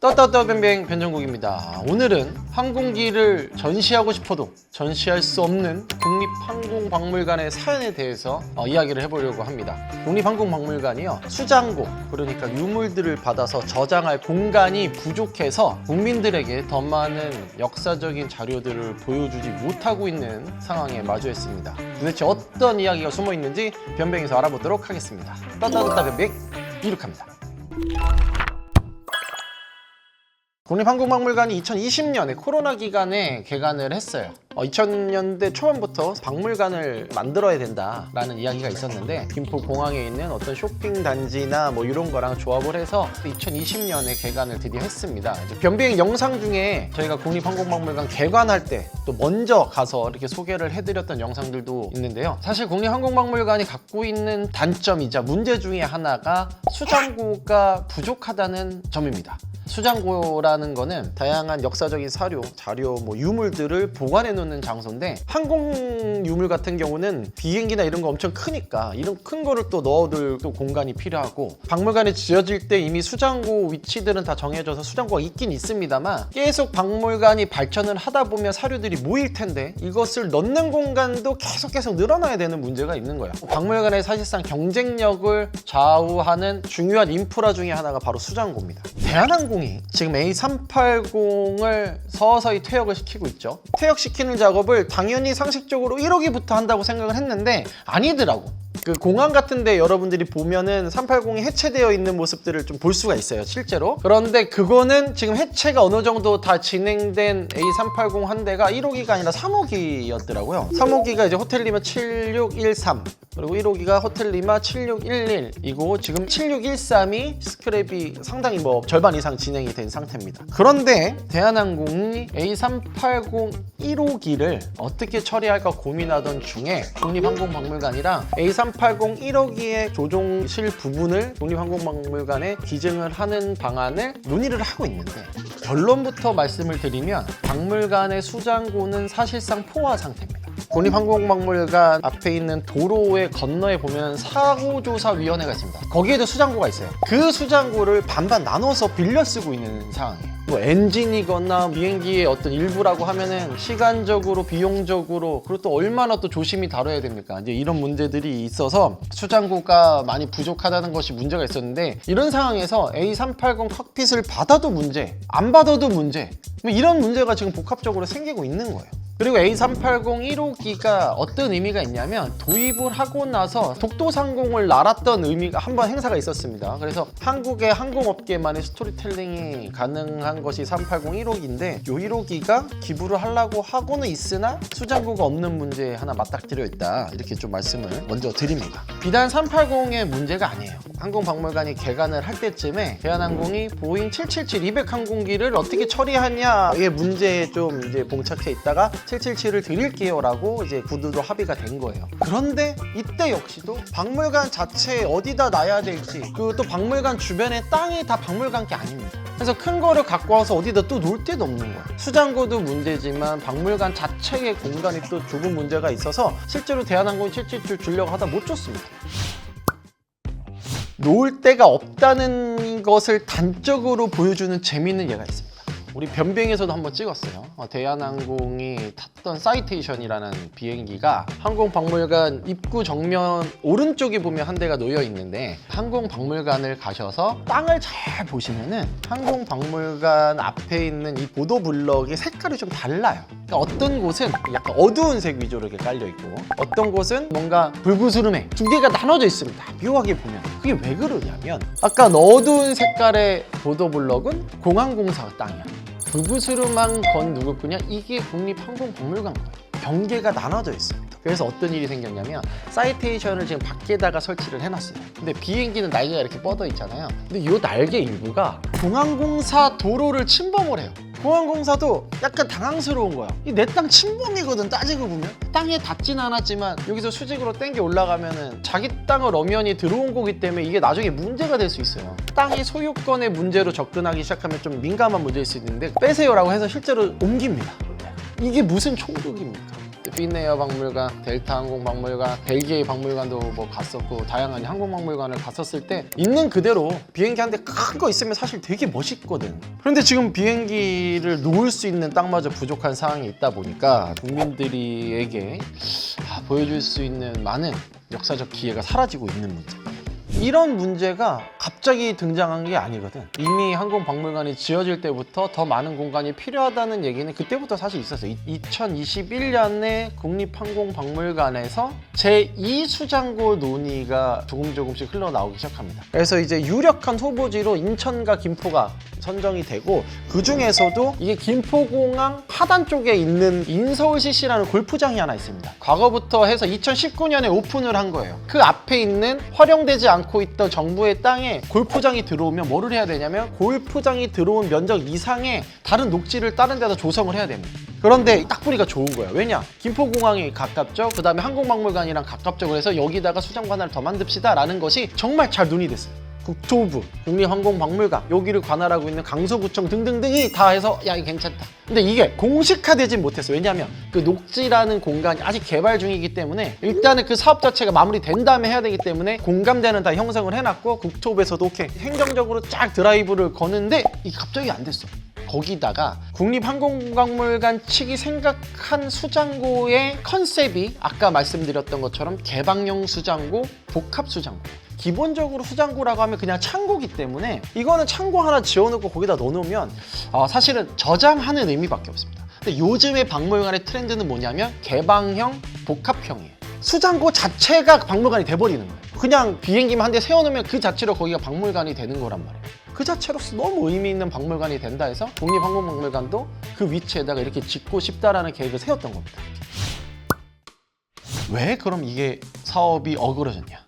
떠떠떠 뱅뱅 변정국입니다. 오늘은 항공기를 전시하고 싶어도 전시할 수 없는 국립항공박물관의 사연에 대해서 어, 이야기를 해보려고 합니다. 국립항공박물관이요 수장고 그러니까 유물들을 받아서 저장할 공간이 부족해서 국민들에게 더 많은 역사적인 자료들을 보여주지 못하고 있는 상황에 마주했습니다. 도대체 어떤 이야기가 숨어 있는지 변뱅에서 알아보도록 하겠습니다. 떠떠떠뱅뱅 이륙합니다. 국립항공박물관이 2020년에 코로나 기간에 개관을 했어요. 2000년대 초반부터 박물관을 만들어야 된다라는 이야기가 있었는데 김포 공항에 있는 어떤 쇼핑 단지나 뭐 이런 거랑 조합을 해서 2020년에 개관을 드디어 했습니다. 변비행 영상 중에 저희가 국립항공박물관 개관할 때 또 먼저 가서 이렇게 소개를 해드렸던 영상들도 있는데요. 사실 국립항공박물관이 갖고 있는 단점이자 문제 중에 하나가 수장고가 부족하다는 점입니다. 수장고라는 거는 다양한 역사적인 사료, 자료, 뭐 유물들을 보관해 놓는 장소인데 항공 유물 같은 경우는 비행기나 이런 거 엄청 크니까 이런 큰 거를 또 넣어둘 또 공간이 필요하고 박물관이 지어질 때 이미 수장고 위치들은 다 정해져서 수장고가 있긴 있습니다만 계속 박물관이 발전을 하다 보면 사료들이 모일 텐데 이것을 넣는 공간도 계속 계속 늘어나야 되는 문제가 있는 거예요. 박물관의 사실상 경쟁력을 좌우하는 중요한 인프라 중에 하나가 바로 수장고입니다. 대한항공 이 지금 A380을 서서히 퇴역을 시키고 있죠. 퇴역시키는 작업을 당연히 상식적으로 1호기부터 한다고 생각을 했는데 아니더라고. 그 공항 같은데 여러분들이 보면은 380이 해체되어 있는 모습들을 좀 볼 수가 있어요 실제로. 그런데 그거는 지금 해체가 어느 정도 다 진행된 A380 한 대가 1호기가 아니라 3호기였더라고요. 3호기가 이제 호텔리마 7613 그리고 1호기가 호텔리마 7611이고 지금 7613이 스크랩이 상당히 뭐 절반 이상 진행이 된 상태입니다. 그런데 대한항공이 A380 1호기를 어떻게 처리할까 고민하던 중에 국립항공박물관이랑 A380 1호기의 조종실 부분을 국립항공박물관에 기증을 하는 방안을 논의를 하고 있는데 결론부터 말씀을 드리면 박물관의 수장고는 사실상 포화 상태입니다. 국립항공박물관 앞에 있는 도로의 건너에 보면 사고조사위원회가 있습니다. 거기에도 수장고가 있어요. 그 수장고를 반반 나눠서 빌려 쓰고 있는 상황이에요. 뭐 엔진이거나 비행기의 어떤 일부라고 하면은 시간적으로 비용적으로 그리고 또 얼마나 또 조심히 다뤄야 됩니까? 이제 이런 문제들이 있어서 수장고가 많이 부족하다는 것이 문제가 있었는데 이런 상황에서 A380 칵핏을 받아도 문제, 안 받아도 문제 뭐 이런 문제가 지금 복합적으로 생기고 있는 거예요. 그리고 A380 1호기가 어떤 의미가 있냐면 도입을 하고 나서 독도상공을 날았던 의미가 한 번 행사가 있었습니다. 그래서 한국의 항공업계만의 스토리텔링이 가능한 것이 380 1호기인데 이 1호기가 기부를 하려고 하고는 있으나 수장고가 없는 문제에 하나 맞닥뜨려 있다. 이렇게 좀 말씀을 먼저 드립니다. 비단 380의 문제가 아니에요. 항공박물관이 개관을 할 때쯤에 대한항공이 보잉 777 200 항공기를 어떻게 처리하냐의 문제에 좀 이제 봉착해 있다가 777을 드릴게요라고 이제 구두로 합의가 된 거예요. 그런데 이때 역시도 박물관 자체에 어디다 놔야 될지 그리고 또 박물관 주변에 땅이 다 박물관 게 아닙니다. 그래서 큰 거를 갖고 와서 어디다 또 놓을 데도 없는 거야. 수장고도 문제지만 박물관 자체의 공간이 또 좁은 문제가 있어서 실제로 대한항공이 777 주려고 하다 못 줬습니다. 놓을 데가 없다는 것을 단적으로 보여주는 재미있는 예가 있습니다. 우리 변비행에서도 한번 찍었어요. 어, 대한항공이 탔던 사이테이션이라는 비행기가 항공박물관 입구 정면 오른쪽에 보면 한 대가 놓여 있는데 항공박물관을 가셔서 땅을 잘 보시면은 항공박물관 앞에 있는 이 보도 블럭의 색깔이 좀 달라요. 그러니까 어떤 곳은 약간 어두운 색 위주로 이렇게 깔려 있고 어떤 곳은 뭔가 불구스름해 두 개가 나눠져 있습니다. 묘하게 보면 그게 왜 그러냐면 아까 어두운 색깔의 보도 블럭은 공항공사 땅이야. 불구스름한 건 누구 거냐? 이게 국립항공박물관 거예요. 경계가 나눠져 있습니다. 그래서 어떤 일이 생겼냐면 사이테이션을 지금 밖에다가 설치를 해놨어요. 근데 비행기는 날개가 이렇게 뻗어 있잖아요. 근데 이 날개 일부가 공항공사 도로를 침범을 해요. 공항공사도 약간 당황스러운 거야. 이 내 땅 침범이거든 따지고 보면 땅에 닿진 않았지만 여기서 수직으로 땡겨 올라가면은 자기 땅을 엄연히 들어온 거기 때문에 이게 나중에 문제가 될 수 있어요. 땅의 소유권의 문제로 접근하기 시작하면 좀 민감한 문제일 수 있는데 빼세요라고 해서 실제로 옮깁니다. 이게 무슨 총독입니까? 피네어 박물관, 델타 항공 박물관, 벨기에 박물관도 뭐 갔었고 다양한 항공 박물관을 갔었을 때 있는 그대로 비행기 한 대 큰 거 있으면 사실 되게 멋있거든. 그런데 지금 비행기를 놓을 수 있는 땅마저 부족한 상황이 있다 보니까 국민들에게 아, 보여줄 수 있는 많은 역사적 기회가 사라지고 있는 문제. 이런 문제가 갑자기 등장한 게 아니거든. 이미 항공박물관이 지어질 때부터 더 많은 공간이 필요하다는 얘기는 그때부터 사실 있었어요. 2021년에 국립항공박물관에서 제2수장고 논의가 조금 조금씩 흘러나오기 시작합니다. 그래서 이제 유력한 후보지로 인천과 김포가 선정이 되고 그 중에서도 이게 김포공항 하단 쪽에 있는 인서울 CC라는 골프장이 하나 있습니다. 과거부터 해서 2019년에 오픈을 한 거예요. 그 앞에 있는 활용되지 않고 있던 정부의 땅에 골프장이 들어오면 뭐를 해야 되냐면 골프장이 들어온 면적 이상의 다른 녹지를 다른 데다 조성을 해야 됩니다. 그런데 딱 보니까 좋은 거야. 왜냐? 김포공항이 가깝죠. 그 다음에 항공박물관이랑 가깝죠. 그래서 여기다가 수장고 하나를 더 만듭시다라는 것이 정말 잘 논의됐어요. 국토부, 국립항공박물관, 여기를 관할하고 있는 강서구청 등등등이 다 해서 야 이거 괜찮다. 근데 이게 공식화되진 못했어. 왜냐하면 그 녹지라는 공간이 아직 개발 중이기 때문에 일단은 그 사업 자체가 마무리된 다음에 해야 되기 때문에 공감대는 다 형성을 해놨고 국토부에서도 오케이 행정적으로 쫙 드라이브를 거는데 이게 갑자기 안 됐어. 거기다가 국립항공박물관 측이 생각한 수장고의 컨셉이 아까 말씀드렸던 것처럼 개방형 수장고, 복합 수장고. 기본적으로 수장고라고 하면 그냥 창고기 때문에 이거는 창고 하나 지어놓고 거기다 넣어놓으면 어, 사실은 저장하는 의미밖에 없습니다. 근데 요즘의 박물관의 트렌드는 뭐냐면 개방형, 복합형이에요. 수장고 자체가 박물관이 돼버리는 거예요. 그냥 비행기만 한 대 세워놓으면 그 자체로 거기가 박물관이 되는 거란 말이에요. 그 자체로서 너무 의미 있는 박물관이 된다 해서 국립항공박물관도 그 위치에다가 이렇게 짓고 싶다라는 계획을 세웠던 겁니다. 왜 그럼 이게 사업이 어그러졌냐?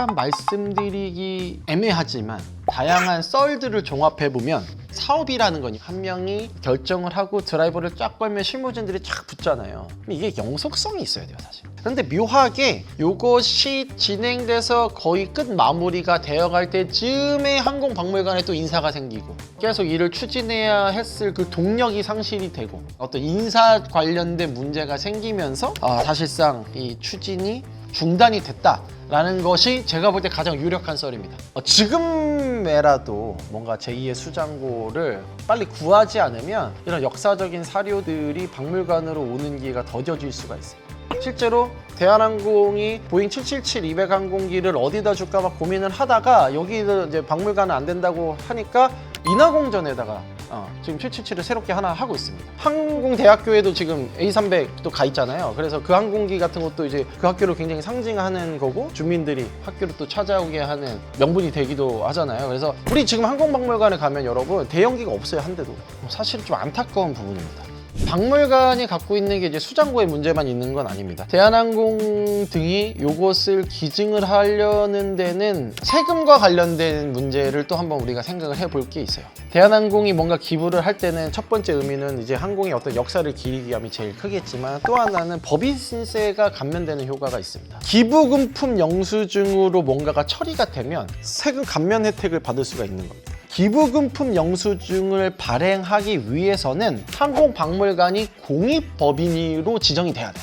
약간 말씀드리기 애매하지만 다양한 썰들을 종합해 보면 사업이라는 거니 한 명이 결정을 하고 드라이버를 쫙 걸면 실무진들이 쫙 붙잖아요. 이게 영속성이 있어야 돼요, 사실. 그런데 묘하게 이것이 진행돼서 거의 끝 마무리가 되어갈 때쯤에 항공박물관에 또 인사가 생기고 계속 일을 추진해야 했을 그 동력이 상실이 되고 어떤 인사 관련된 문제가 생기면서 아, 사실상 이 추진이 중단이 됐다라는 것이 제가 볼 때 가장 유력한 썰입니다. 어, 지금에라도 뭔가 제2의 수장고를 빨리 구하지 않으면 이런 역사적인 사료들이 박물관으로 오는 기회가 더뎌질 수가 있어요. 실제로 대한항공이 보잉 777-200 항공기를 어디다 줄까 막 고민을 하다가 여기 이제 박물관은 안 된다고 하니까 인하공전에다가 어, 지금 777을 새롭게 하나 하고 있습니다. 항공대학교에도 지금 A300도 가 있잖아요. 그래서 그 항공기 같은 것도 이제 그 학교를 굉장히 상징하는 거고 주민들이 학교를 또 찾아오게 하는 명분이 되기도 하잖아요. 그래서 우리 지금 항공박물관에 가면 여러분 대형기가 없어요 한 대도. 사실 좀 안타까운 부분입니다. 박물관이 갖고 있는 게 이제 수장고의 문제만 있는 건 아닙니다. 대한항공 등이 이것을 기증을 하려는 데는 세금과 관련된 문제를 또 한번 우리가 생각을 해볼 게 있어요. 대한항공이 뭔가 기부를 할 때는 첫 번째 의미는 이제 항공의 어떤 역사를 기리기 위함이 제일 크겠지만 또 하나는 법인세가 감면되는 효과가 있습니다. 기부금품 영수증으로 뭔가가 처리가 되면 세금 감면 혜택을 받을 수가 있는 겁니다. 기부금품 영수증을 발행하기 위해서는 항공박물관이 공익법인으로 지정이 돼야 돼요.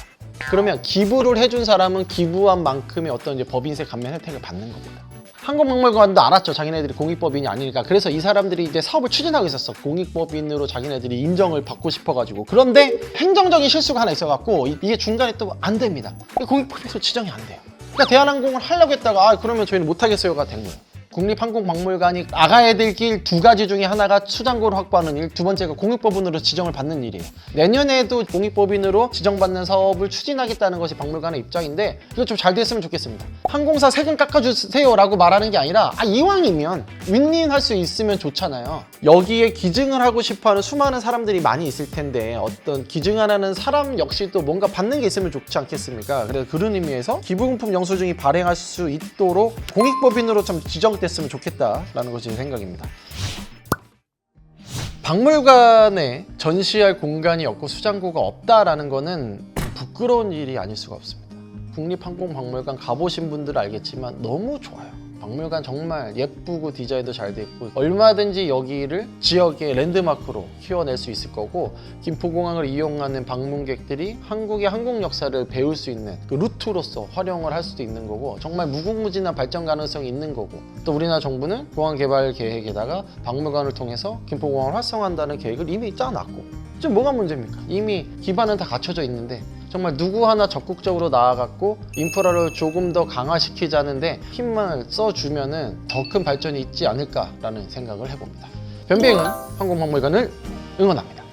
그러면 기부를 해준 사람은 기부한 만큼의 어떤 이제 법인세 감면 혜택을 받는 겁니다. 항공박물관도 알았죠. 자기네들이 공익법인이 아니니까. 그래서 이 사람들이 이제 사업을 추진하고 있었어. 공익법인으로 자기네들이 인정을 받고 싶어가지고. 그런데 행정적인 실수가 하나 있어갖고 이- 이게 중간에 또 안 됩니다. 공익법인으로 지정이 안 돼요. 그러니까 대한항공을 하려고 했다가 아 그러면 저희는 못하겠어요가 된 거예요. 국립항공박물관이 나가야 될길두 가지 중에 하나가 수장고를 확보하는 일, 두 번째가 공익법인으로 지정을 받는 일이에요. 내년에도 공익법인으로 지정받는 사업을 추진하겠다는 것이 박물관의 입장인데 이거 좀 잘 됐으면 좋겠습니다. 항공사 세금 깎아주세요라고 말하는 게 아니라 아, 이왕이면 윈윈할 수 있으면 좋잖아요. 여기에 기증을 하고 싶어하는 수많은 사람들이 많이 있을 텐데 어떤 기증하는 사람 역시도 뭔가 받는 게 있으면 좋지 않겠습니까? 그래서 그런 의미에서 기부금품 영수증이 발행할 수 있도록 공익법인으로 좀 지정 됐으면 좋겠다라는 것이 제 생각입니다. 박물관에 전시할 공간이 없고 수장고가 없다라는 거는 부끄러운 일이 아닐 수가 없습니다. 국립항공박물관 가보신 분들은 알겠지만 너무 좋아요. 박물관 정말 예쁘고 디자인도 잘 돼 있고 얼마든지 여기를 지역의 랜드마크로 키워낼 수 있을 거고 김포공항을 이용하는 방문객들이 한국의 항공 역사를 배울 수 있는 그 루트로서 활용을 할 수도 있는 거고 정말 무궁무진한 발전 가능성이 있는 거고 또 우리나라 정부는 공항 개발 계획에다가 박물관을 통해서 김포공항을 활성화한다는 계획을 이미 짜놨고 지금 뭐가 문제입니까? 이미 기반은 다 갖춰져 있는데 정말 누구 하나 적극적으로 나아갔고 인프라를 조금 더 강화시키자는데 힘만 써주면은 더 큰 발전이 있지 않을까라는 생각을 해봅니다. 변비행은 항공박물관을 응원합니다.